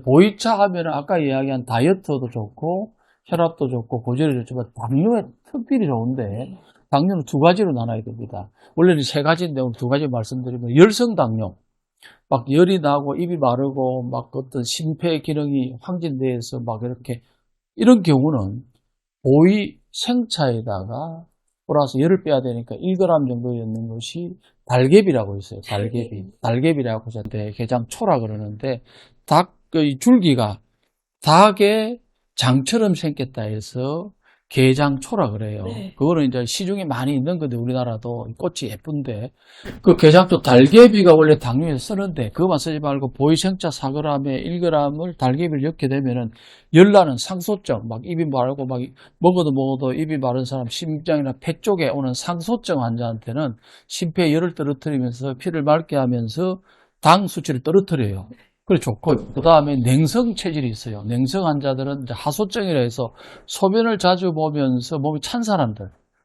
보이차 하면 아까 이야기한 다이어트도 좋고 혈압도 좋고 고지혈도 좋지만 당뇨에 특별히 좋은데 당뇨는 두 가지로 나눠야 됩니다. 원래는 세 가지인데 오늘 두 가지 말씀드리면 열성 당뇨. 막 열이 나고 입이 마르고 막 어떤 심폐 기능이 확진돼서 막 이렇게 이런 경우는 보이 생차에다가 플러스 열을 빼야 되니까 1g 정도 넣는 것이 달개비라고 있어요. 달개비. 달개비라고 해서 게장 초라 그러는데 닭 의 줄기가 닭의 장처럼 생겼다 해서 게장초라 그래요. 네. 그거는 이제 시중에 많이 있는 건데 우리나라도 꽃이 예쁜데 그 게장초 달개비가 원래 당뇨에 쓰는데 그것만 쓰지 말고 보이생차 4g에 1g을 달개비를 넣게 되면은 열나는 상소증 막 입이 마르고 막 먹어도 먹어도 입이 마른 사람 심장이나 폐 쪽에 오는 상소증 환자한테는 심폐에 열을 떨어뜨리면서 피를 맑게 하면서 당 수치를 떨어뜨려요. 좋고 그 다음에 냉성 체질이 있어요. 냉성 환자들은 하소증이라 해서 소변을 자주 보면서 몸이 찬 사람들